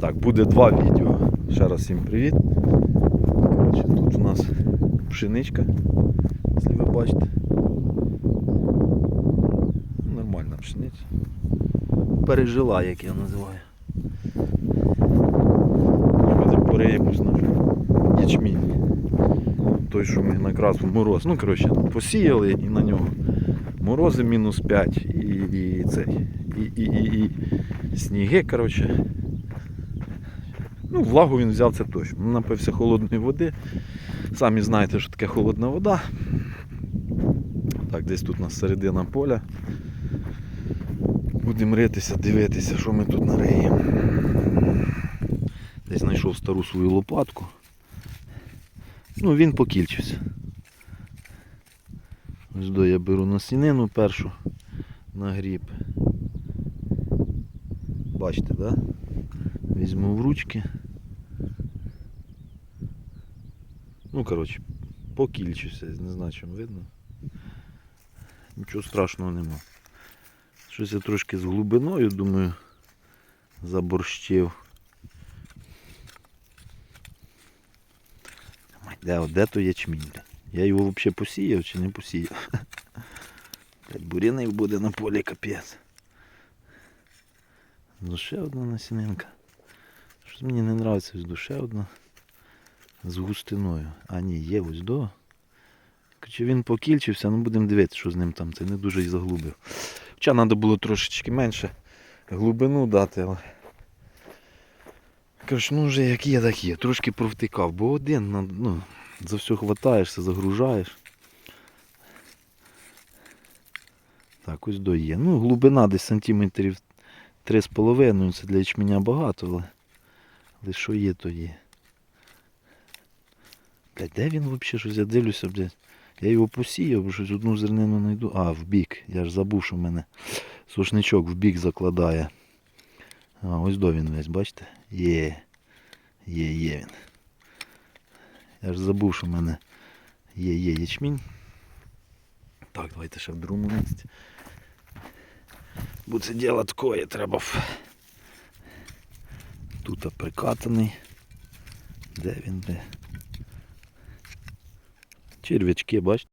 Так, буде два відео. Ще раз всім привіт. Коротше, тут у нас пшеничка, якщо ви бачите. Нормальна пшениця. Пережила, як я називаю. Буде пориємось наш ячмінь. Той, що ми якраз в мороз. Ну, коротше, посіяли і на нього морози мінус 5 і, і цей. І, і, і, і сніги, коротше. Ну, влагу він взяв це точно. Напився холодної води. Самі знаєте, що таке холодна вода. Так, десь тут у нас середина поля. Будемо ритися, дивитися, що ми тут нариємо. Десь знайшов стару свою лопатку. Ну, він покільчився. Ось до я беру насінину першу на гріб. Бачите, да? Візьму в ручки. Ну, коротше, покільчуся, не знаю, чим видно. Нічого страшного нема. Щось я трошки з глибиною, думаю, заборщив. Де, де то ячмінь? Я його взагалі посіяв чи не посіяв? Буряник буде на полі капець. Ну ще одна насінинка. Щось мені не подобається ось до ще одна. З густиною. А ні, є ось до. Чи він покільчився, ну будемо дивитися, що з ним там. Це не дуже і заглубив. Хоча треба було трошечки менше глибину дати, але. Коротше, ну вже як є, так є. Трошки провтикав, бо один ну, за все хватаєшся, загружаєш. Так, ось до є. Ну, глибина десь сантиметрів 3,5, це для ячменя багато, але, але що є, то є. Блядь, де він взагалі щось? Я дивлюся, блядь. Я його посіяв, бо щось одну зернину знайду. А, в бік. Я ж забув, що в мене сушничок в бік закладає. А, ось до він весь, бачите? Є. Є, є він. Я ж забув, що в мене є, є ячмінь. Так, давайте ще в другому місці. Бо це діло такое, треба. Тут прикатаний. Де він де? Черв'ячки, бачите?